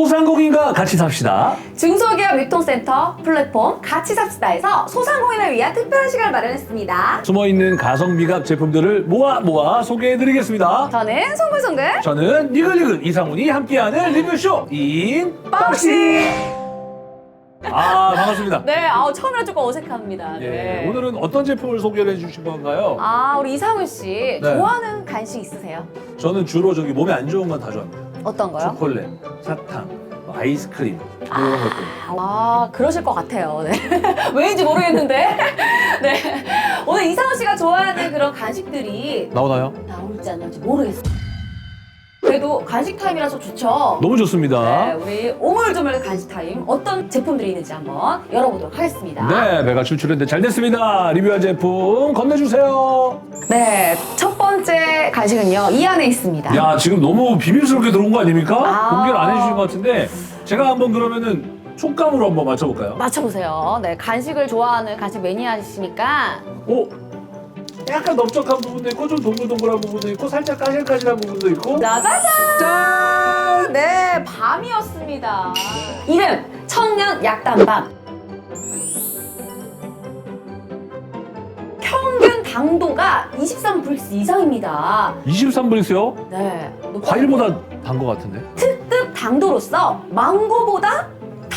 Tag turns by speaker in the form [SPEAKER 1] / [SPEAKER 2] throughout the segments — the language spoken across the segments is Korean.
[SPEAKER 1] 소상공인과 같이 삽시다.
[SPEAKER 2] 중소기업 유통센터 플랫폼 같이 삽시다에서 소상공인을 위한 특별한 시간을 마련했습니다.
[SPEAKER 1] 숨어있는 가성비각 제품들을 모아 모아 소개해드리겠습니다.
[SPEAKER 2] 저는 송글송글
[SPEAKER 1] 저는 니글니글 이상훈이 함께하는 리뷰쇼 인박싱. 아 반갑습니다.
[SPEAKER 2] 네, 아우 처음이라 조금 어색합니다.
[SPEAKER 1] 예,
[SPEAKER 2] 네.
[SPEAKER 1] 오늘은 어떤 제품을 소개를 해주실 건가요?
[SPEAKER 2] 아, 우리 이상훈 씨
[SPEAKER 1] 네.
[SPEAKER 2] 좋아하는 간식 있으세요?
[SPEAKER 1] 저는 주로 저기 몸에 안 좋은 건 다 좋아합니다.
[SPEAKER 2] 어떤 거요?
[SPEAKER 1] 초콜릿, 사탕, 뭐 아이스크림 뭐 이런 것들.
[SPEAKER 2] 아, 그러실 것 같아요. 네. 왜인지 모르겠는데. 네. 오늘 이상훈 씨가 좋아하는 그런 간식들이
[SPEAKER 1] 나오나요?
[SPEAKER 2] 나올지 안 나올지 모르겠어요. 그래도 간식 타임이라서 좋죠.
[SPEAKER 1] 너무 좋습니다.
[SPEAKER 2] 네, 우리 오물조물 간식 타임 어떤 제품들이 있는지 한번 열어보도록 하겠습니다.
[SPEAKER 1] 네, 배가 출출했는데 잘 됐습니다. 리뷰할 제품 건네주세요.
[SPEAKER 2] 네, 첫 번째 간식은요 이 안에 있습니다.
[SPEAKER 1] 야, 지금 너무 비밀스럽게 들어온 거 아닙니까?
[SPEAKER 2] 아.
[SPEAKER 1] 공개를 안 해주신 것 같은데 제가 한번 그러면은 촉감으로 한번 맞춰볼까요?
[SPEAKER 2] 맞춰보세요. 네, 간식을 좋아하는 간식 매니아시니까
[SPEAKER 1] 오, 약간 넓적한 부분도 있고 좀 동글동글한 부분도 있고 살짝 까실까실한 부분도 있고
[SPEAKER 2] 짜자잔!
[SPEAKER 1] 짠!
[SPEAKER 2] 네, 밤이었습니다. 이름 청년 약단밤. 평균 당도가 23브릭스 이상입니다.
[SPEAKER 1] 23브릭스요?
[SPEAKER 2] 네.
[SPEAKER 1] 과일보다 단것 같은데?
[SPEAKER 2] 특급 당도로서 망고보다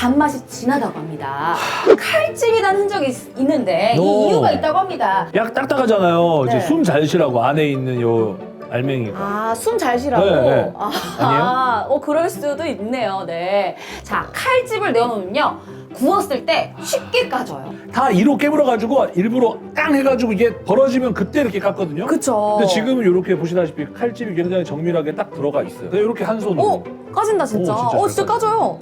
[SPEAKER 2] 단맛이 진하다고 합니다. 칼집이 난 흔적이 있- 있는데
[SPEAKER 1] 오.
[SPEAKER 2] 이 이유가 있다고 합니다.
[SPEAKER 1] 약 딱딱하잖아요. 이제
[SPEAKER 2] 네.
[SPEAKER 1] 숨 잘 쉬라고 안에 있는 요 알맹이가.
[SPEAKER 2] 아, 숨 잘 쉬라고?
[SPEAKER 1] 네, 네.
[SPEAKER 2] 아,
[SPEAKER 1] 아니에요?
[SPEAKER 2] 어, 그럴 수도 있네요. 네. 자, 칼집을 내어놓으면요. 구웠을 때 쉽게 까져요.
[SPEAKER 1] 다 이로 깨물어가지고 일부러 깡 해가지고 이게 벌어지면 그때 이렇게 깠거든요.
[SPEAKER 2] 그쵸.
[SPEAKER 1] 근데 지금은 이렇게 보시다시피 칼집이 굉장히 정밀하게 딱 들어가 있어요. 네, 이렇게 한 손으로.
[SPEAKER 2] 오! 까진다, 진짜.
[SPEAKER 1] 오, 진짜
[SPEAKER 2] 어, 진짜
[SPEAKER 1] 잘
[SPEAKER 2] 까져요.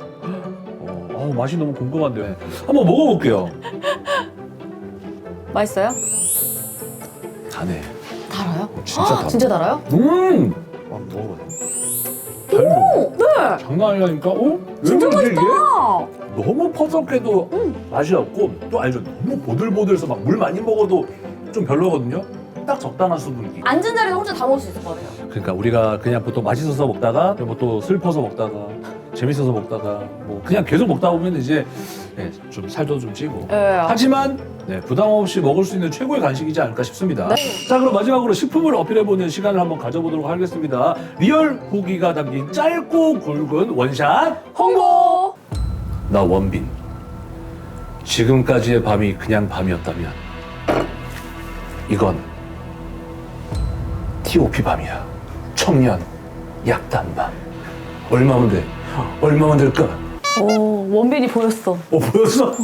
[SPEAKER 1] 어, 맛이 너무 궁금한데. 한번 먹어볼게요.
[SPEAKER 2] 맛있어요?
[SPEAKER 1] 다네.
[SPEAKER 2] 달아요?
[SPEAKER 1] 진짜
[SPEAKER 2] 아,
[SPEAKER 1] 달아.
[SPEAKER 2] 진짜 달아요?
[SPEAKER 1] 음! 한번 먹어봐요.
[SPEAKER 2] 오, 네.
[SPEAKER 1] 장난 아니라니까? 어?
[SPEAKER 2] 진짜
[SPEAKER 1] 왜 그러지,
[SPEAKER 2] 맛있다.
[SPEAKER 1] 이게? 너무 퍼석해도
[SPEAKER 2] 음.
[SPEAKER 1] 맛이 없고 또 알죠? 너무 보들보들해서 막 물 많이 먹어도 좀 별로거든요? 딱 적당한 수분기.
[SPEAKER 2] 앉은 자리에서 혼자 다 먹을 수 있을 것 같아요.
[SPEAKER 1] 그러니까 우리가 그냥 보통 맛있어서 먹다가 뭐또 슬퍼서 먹다가 재밌어서 먹다가 뭐 그냥 계속 먹다 보면 이제 네, 좀 살도 좀 찌고
[SPEAKER 2] 네.
[SPEAKER 1] 하지만 네, 부담 없이 먹을 수 있는 최고의 간식이지 않을까 싶습니다.
[SPEAKER 2] 네.
[SPEAKER 1] 자 그럼 마지막으로 식품을 어필해보는 시간을 한번 가져보도록 하겠습니다. 리얼 후기가 담긴 짧고 굵은 원샷
[SPEAKER 2] 홍보!
[SPEAKER 1] 나 원빈 지금까지의 밤이 그냥 밤이었다면 이건 TOP 밤이야 청년 약단밤 얼마면 돼? 얼마면 될까?
[SPEAKER 2] 오, 원빈이 보였어.
[SPEAKER 1] 어 보였어?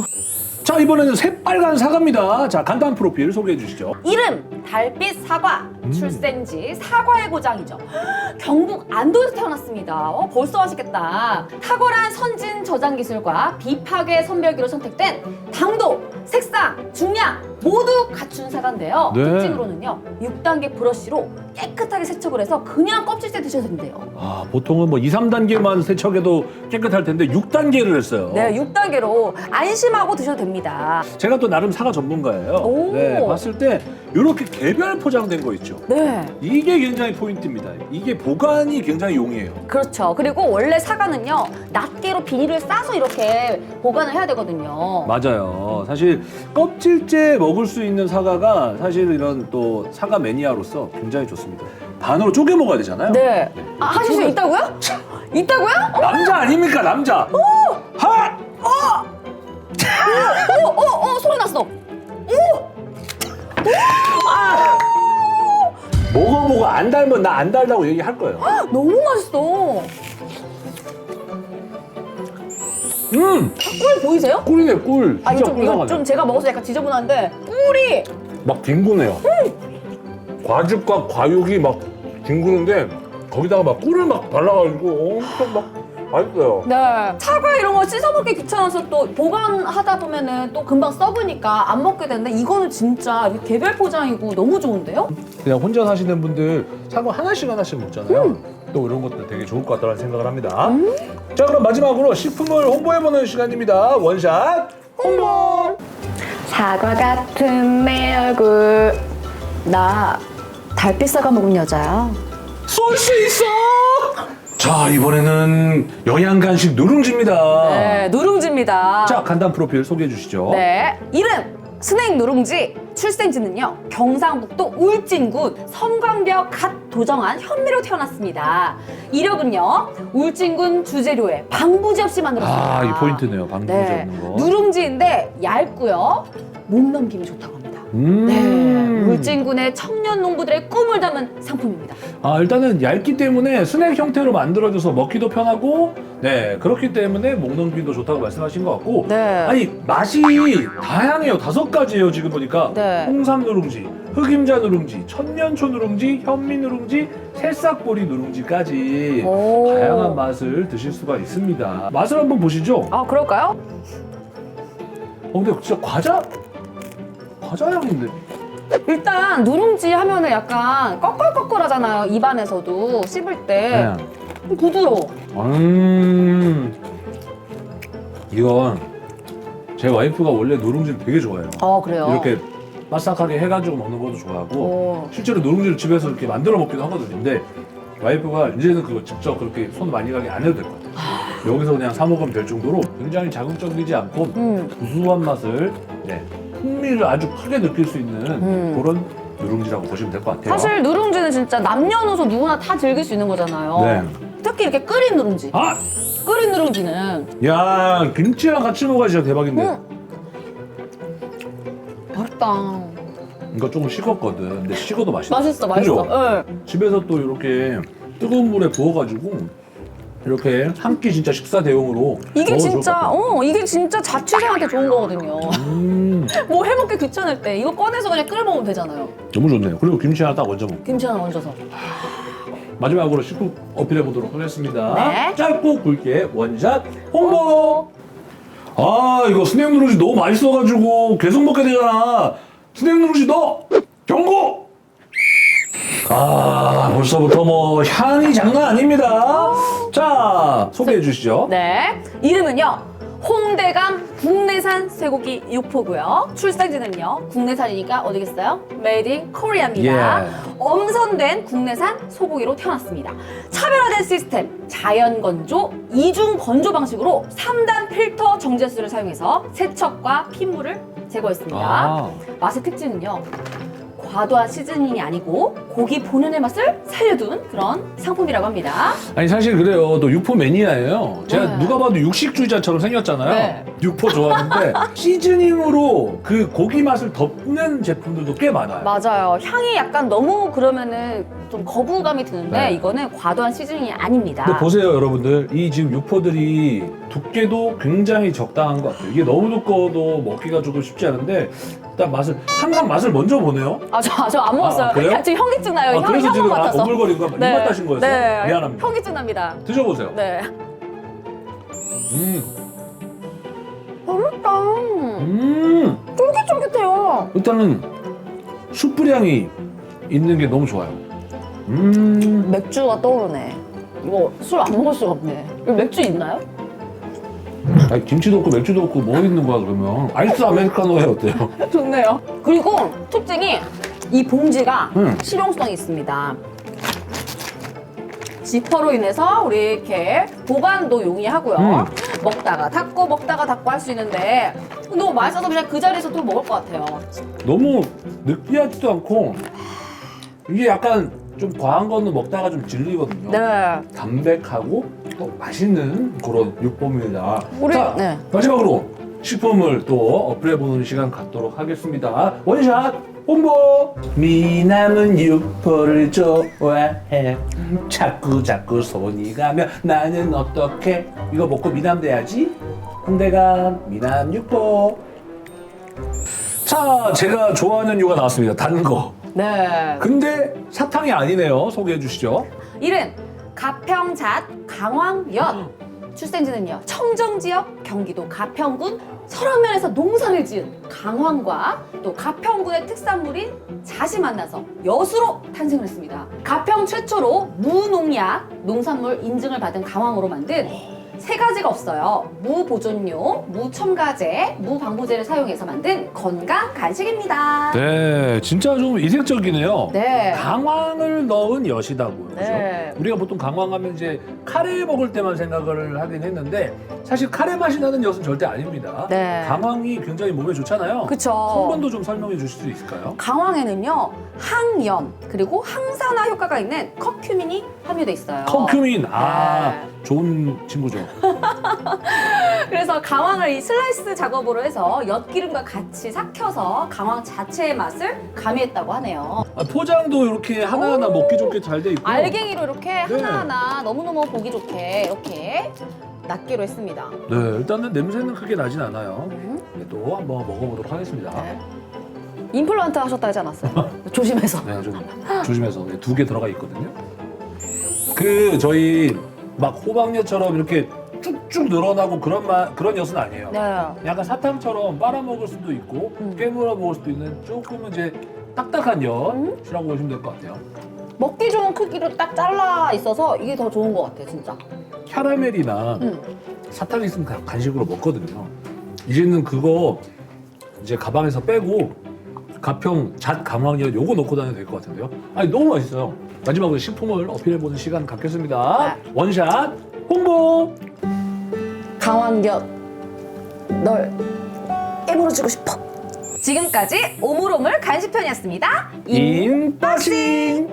[SPEAKER 1] 자 이번에는 새빨간 사과입니다 자 간단 프로필 소개해 주시죠
[SPEAKER 2] 이름 달빛 사과
[SPEAKER 1] 음.
[SPEAKER 2] 출생지 사과의 고장이죠. 경북 안도에서 태어났습니다. 어, 벌써 맛있겠다. 탁월한 선진 저장 기술과 비파괴 선별기로 선택된 당도 색상 중량 모두 갖춘 사과인데요.
[SPEAKER 1] 네.
[SPEAKER 2] 특징으로는요 6단계 브러쉬로 깨끗하게 세척을 해서 그냥 껍질째 드셔도 된대요.
[SPEAKER 1] 아 보통은 뭐 2, 3단계만 세척해도 깨끗할 텐데 6단계를 했어요.
[SPEAKER 2] 네 6단계로 안심하고 드셔도 됩니다.
[SPEAKER 1] 제가 또 나름 사과 전문가예요.
[SPEAKER 2] 오.
[SPEAKER 1] 네 봤을 때 이렇게 개별 포장된 거 있죠
[SPEAKER 2] 네
[SPEAKER 1] 이게 굉장히 포인트입니다. 이게 보관이 굉장히 용이해요.
[SPEAKER 2] 그렇죠. 그리고 원래 사과는요, 낱개로 비닐을 싸서 이렇게 보관을 해야 되거든요.
[SPEAKER 1] 맞아요. 사실 껍질째 먹을 수 있는 사과가 사실 이런 또 사과 매니아로서 굉장히 좋습니다. 반으로 쪼개 먹어야 되잖아요.
[SPEAKER 2] 네. 아, 하실 수 있다고요? 있다고요?
[SPEAKER 1] 남자 아닙니까 남자? 하!
[SPEAKER 2] 어, 어, 어, 소리 났어.
[SPEAKER 1] 먹어보고 안 달면 나 안 달다고 얘기할 거예요.
[SPEAKER 2] 너무 맛있어.
[SPEAKER 1] 음!
[SPEAKER 2] 꿀 보이세요?
[SPEAKER 1] 꿀이네 꿀.
[SPEAKER 2] 아, 이거
[SPEAKER 1] 진짜
[SPEAKER 2] 좀,
[SPEAKER 1] 꿀
[SPEAKER 2] 이거. 좀 제가 먹어서 약간 지저분한데, 꿀이
[SPEAKER 1] 막 뒹구네요. 과즙과 과육이 막 뒹구는데 거기다가 막 꿀을 막 발라가지고 엄청 막 맛있어요.
[SPEAKER 2] 네. 사과 이런 거 씻어 먹기 귀찮아서 또 보관하다 보면은 또 금방 썩으니까 안 먹게 되는데 이거는 진짜 개별 포장이고 너무 좋은데요?
[SPEAKER 1] 그냥 혼자 사시는 분들 사과 하나씩 하나씩 먹잖아요. 또 이런 것도 되게 좋을 것 같다는 생각을 합니다. 자 그럼 마지막으로 식품을 홍보해보는 시간입니다. 원샷 홍보.
[SPEAKER 2] 사과 같은 내 얼굴 나 달빛 사과 먹은 여자야
[SPEAKER 1] 쏠 수 있어. 자 이번에는 영양 간식 누룽지입니다.
[SPEAKER 2] 네, 누룽지입니다.
[SPEAKER 1] 자 간단 프로필 소개해 주시죠.
[SPEAKER 2] 네, 이름 스낵 누룽지 출생지는요 경상북도 울진군 섬광벽 갓 도정한 현미로 태어났습니다. 이력은요 울진군 주재료에 방부제 없이 만들었습니다.
[SPEAKER 1] 아이 포인트네요. 방부제
[SPEAKER 2] 네,
[SPEAKER 1] 없는 거.
[SPEAKER 2] 누룽지인데 얇고요 목 넘김이 좋다고 합니다.
[SPEAKER 1] 음.
[SPEAKER 2] 네, 울진군의 청년 농부들의 꿈을 담은 상품입니다.
[SPEAKER 1] 아 일단은 얇기 때문에 스낵 형태로 만들어져서 먹기도 편하고 네 그렇기 때문에 목넘김도 좋다고 말씀하신 것 같고
[SPEAKER 2] 네.
[SPEAKER 1] 아니 맛이 다양해요 다섯 가지예요 지금 보니까
[SPEAKER 2] 네.
[SPEAKER 1] 홍삼 누룽지 흑임자 누룽지 천년초 누룽지 현미 누룽지 새싹보리 누룽지까지
[SPEAKER 2] 오.
[SPEAKER 1] 다양한 맛을 드실 수가 있습니다 맛을 한번 보시죠
[SPEAKER 2] 아 그럴까요?
[SPEAKER 1] 어 근데 진짜 과자 과자 향인데
[SPEAKER 2] 일단 누룽지 하면은 약간 꺼끌꺼끌하잖아요 입안에서도 씹을 때 부드러워.
[SPEAKER 1] 음 이건 제 와이프가 원래 누룽지를 되게 좋아해요
[SPEAKER 2] 아 그래요.
[SPEAKER 1] 이렇게 바삭하게 해가지고 먹는 것도 좋아하고
[SPEAKER 2] 오.
[SPEAKER 1] 실제로 누룽지를 집에서 이렇게 만들어 먹기도 하거든요. 근데 와이프가 이제는 그거 직접 그렇게 손 많이 가게 안 해도 될 것 같아요. 여기서 그냥 사 먹으면 될 정도로 굉장히 자극적이지 않고
[SPEAKER 2] 음.
[SPEAKER 1] 구수한 맛을 네, 풍미를 아주 크게 느낄 수 있는
[SPEAKER 2] 음.
[SPEAKER 1] 그런 누룽지라고 보시면 될 것 같아요.
[SPEAKER 2] 사실 누룽지는 진짜 남녀노소 누구나 다 즐길 수 있는 거잖아요.
[SPEAKER 1] 네.
[SPEAKER 2] 특히 이렇게 끓인 누룽지.
[SPEAKER 1] 아,
[SPEAKER 2] 끓인 누룽지는
[SPEAKER 1] 야 김치랑 같이 먹어야 진짜 대박인데.
[SPEAKER 2] 음. 맛있다.
[SPEAKER 1] 이거 조금 식었거든. 근데 식어도 맛있어.
[SPEAKER 2] 맛있어, 맛있어.
[SPEAKER 1] 그죠?
[SPEAKER 2] 네.
[SPEAKER 1] 집에서 또 이렇게 뜨거운 물에 부어가지고 이렇게 한 끼 진짜 식사 대용으로
[SPEAKER 2] 이게
[SPEAKER 1] 먹어도 좋을 것
[SPEAKER 2] 진짜,
[SPEAKER 1] 같아요.
[SPEAKER 2] 어, 이게 진짜 자취생한테 좋은 거거든요.
[SPEAKER 1] 음,
[SPEAKER 2] 뭐 해먹기 귀찮을 때 이거 꺼내서 그냥 끓여 먹으면 되잖아요.
[SPEAKER 1] 너무 좋네요. 그리고 김치 하나 딱 얹어 먹고
[SPEAKER 2] 김치 하나 얹어서.
[SPEAKER 1] 마지막으로 식구 어필해 보도록 하겠습니다.
[SPEAKER 2] 네.
[SPEAKER 1] 짧고 굵게 원샷 홍보. 아 이거 스낵 누룽지 너무 맛있어가지고 계속 먹게 되잖아. 스낵 누룽지 너 경고. 아 벌써부터 뭐 향이 장난 아닙니다. 자 소개해 주시죠.
[SPEAKER 2] 네. 이름은요. 홍대감 국내산 쇠고기 육포고요. 출생지는요. 국내산이니까 어디겠어요? Made in Korea입니다.
[SPEAKER 1] 예.
[SPEAKER 2] 엄선된 국내산 소고기로 태어났습니다. 차별화된 시스템, 자연 건조, 이중 건조 방식으로 3단 필터 정제수를 사용해서 세척과 핏물을 제거했습니다.
[SPEAKER 1] 아.
[SPEAKER 2] 맛의 특징은요. 과도한 시즈닝이 아니고 고기 본연의 맛을 살려둔 그런 상품이라고 합니다.
[SPEAKER 1] 아니 사실 그래요. 또 육포 매니아예요. 제가
[SPEAKER 2] 네.
[SPEAKER 1] 누가 봐도 육식주의자처럼 생겼잖아요.
[SPEAKER 2] 네.
[SPEAKER 1] 육포 좋아하는데 시즈닝으로 그 고기 맛을 덮는 제품들도 꽤 많아요.
[SPEAKER 2] 맞아요. 향이 약간 너무 그러면은 좀 거부감이 드는데
[SPEAKER 1] 네.
[SPEAKER 2] 이거는 과도한 시즈닝이 아닙니다.
[SPEAKER 1] 근데 보세요, 여러분들. 이 지금 육포들이 두께도 굉장히 적당한 것 같아요. 이게 너무 두꺼워도 먹기가 조금 쉽지 않은데 일단 맛을 항상 맛을 먼저 보네요.
[SPEAKER 2] 아, 저, 저안 먹었어요.
[SPEAKER 1] 아, 그래요?
[SPEAKER 2] 지금 현기증 나요.
[SPEAKER 1] 아,
[SPEAKER 2] 현,
[SPEAKER 1] 그래서 지금 아. 오글거린 거 입맛 따신 거였어요?
[SPEAKER 2] 네.
[SPEAKER 1] 미안합니다.
[SPEAKER 2] 현기증 납니다.
[SPEAKER 1] 드셔보세요.
[SPEAKER 2] 네.
[SPEAKER 1] 음,
[SPEAKER 2] 맛있다.
[SPEAKER 1] 음.
[SPEAKER 2] 쫄깃쫄깃해요.
[SPEAKER 1] 일단은 숯불 향이 있는 게 너무 좋아요. 음.
[SPEAKER 2] 맥주가 떠오르네. 이거 술 안 먹을 수가 없네. 이거 맥주 있나요?
[SPEAKER 1] 아니, 김치도 없고 맥주도 없고 뭐 있는 거야 그러면? 아이스 아메리카노에 어때요?
[SPEAKER 2] 좋네요. 그리고 특징이 이 봉지가
[SPEAKER 1] 음.
[SPEAKER 2] 실용성이 있습니다. 지퍼로 인해서 우리 이렇게 보관도 용이하고요.
[SPEAKER 1] 음.
[SPEAKER 2] 먹다가 닫고 먹다가 닫고 할 수 있는데 너무 맛있어서 그냥 그 자리에서 또 먹을 것 같아요.
[SPEAKER 1] 너무 느끼하지도 않고 이게 약간 좀 과한 거는 먹다가 좀 질리거든요.
[SPEAKER 2] 네.
[SPEAKER 1] 담백하고 또 맛있는 그런 육포입니다.
[SPEAKER 2] 우리-
[SPEAKER 1] 자,
[SPEAKER 2] 네.
[SPEAKER 1] 마지막으로 식품을 또 어플해보는 시간 갖도록 하겠습니다. 원샷 홍보! 미남은 육포를 좋아해. 자꾸 자꾸 손이 가면 나는 어떻게 이거 먹고 미남 돼야지. 홍대감 미남 육포. 자, 제가 좋아하는 유가 나왔습니다. 단 거.
[SPEAKER 2] 네.
[SPEAKER 1] 근데 사탕이 아니네요. 소개해 주시죠.
[SPEAKER 2] 이름 가평잣 강황엿. 출생지는요 청정지역 경기도 가평군 설악면에서 농사를 지은 강황과 또 가평군의 특산물인 잣이 만나서 엿으로 탄생을 했습니다. 가평 최초로 무농약 농산물 인증을 받은 강황으로 만든 세 가지가 없어요. 무보존료, 무첨가제, 무방부제를 사용해서 만든 건강 간식입니다.
[SPEAKER 1] 네, 진짜 좀 이색적이네요.
[SPEAKER 2] 네.
[SPEAKER 1] 강황을 넣은 엿이다고요.
[SPEAKER 2] 네.
[SPEAKER 1] 우리가 보통 강황하면 이제 카레 먹을 때만 생각을 하긴 했는데 사실 카레 맛이 나는 엿은 절대 아닙니다.
[SPEAKER 2] 네.
[SPEAKER 1] 강황이 굉장히 몸에 좋잖아요.
[SPEAKER 2] 그쵸.
[SPEAKER 1] 성분도 좀 설명해 주실 수 있을까요?
[SPEAKER 2] 강황에는요 항염 그리고 항산화 효과가 있는 커큐민이 함유돼 있어요.
[SPEAKER 1] 커큐민. 아,
[SPEAKER 2] 네.
[SPEAKER 1] 좋은 친구죠.
[SPEAKER 2] 그래서 강황을 이 슬라이스 작업으로 해서 엿기름과 같이 삭혀서 강황 자체의 맛을 가미했다고 하네요.
[SPEAKER 1] 아, 포장도 이렇게 하나하나 먹기 좋게 잘 돼 있고.
[SPEAKER 2] 알갱이로 이렇게
[SPEAKER 1] 네.
[SPEAKER 2] 하나하나 너무너무 보기 좋게 이렇게 낱개로 했습니다.
[SPEAKER 1] 네, 일단은 냄새는 크게 나진 않아요.
[SPEAKER 2] 음.
[SPEAKER 1] 또 한번 먹어보도록 하겠습니다.
[SPEAKER 2] 네. 임플란트 하셨다 하지 않았어요? 조심해서.
[SPEAKER 1] 네, 좀 조심해서 두 개 들어가 있거든요. 그 저희 막 호박엿처럼 이렇게 쭉쭉 늘어나고 그런 맛 그런 엿은 아니에요.
[SPEAKER 2] 네.
[SPEAKER 1] 약간 사탕처럼 빨아 먹을 수도 있고
[SPEAKER 2] 음.
[SPEAKER 1] 깨물어 먹을 수도 있는 조금 이제 딱딱한 엿이라고 보시면 될 것 같아요.
[SPEAKER 2] 먹기 좋은 크기로 딱 잘라 있어서 이게 더 좋은 것 같아요, 진짜.
[SPEAKER 1] 캐러멜이나
[SPEAKER 2] 음.
[SPEAKER 1] 사탕 있으면 가- 간식으로 먹거든요. 이제는 그거 이제 가방에서 빼고 가평 잣 강황엿 요거 넣고 다녀도 될 것 같은데요. 아니 너무 맛있어요. 마지막으로 식품을 어필해보는 시간 갖겠습니다.
[SPEAKER 2] 네.
[SPEAKER 1] 원샷 홍보.
[SPEAKER 2] 강황젓 널 깨물어주고 싶어. 지금까지 오물오물 간식편이었습니다.
[SPEAKER 1] 인박싱.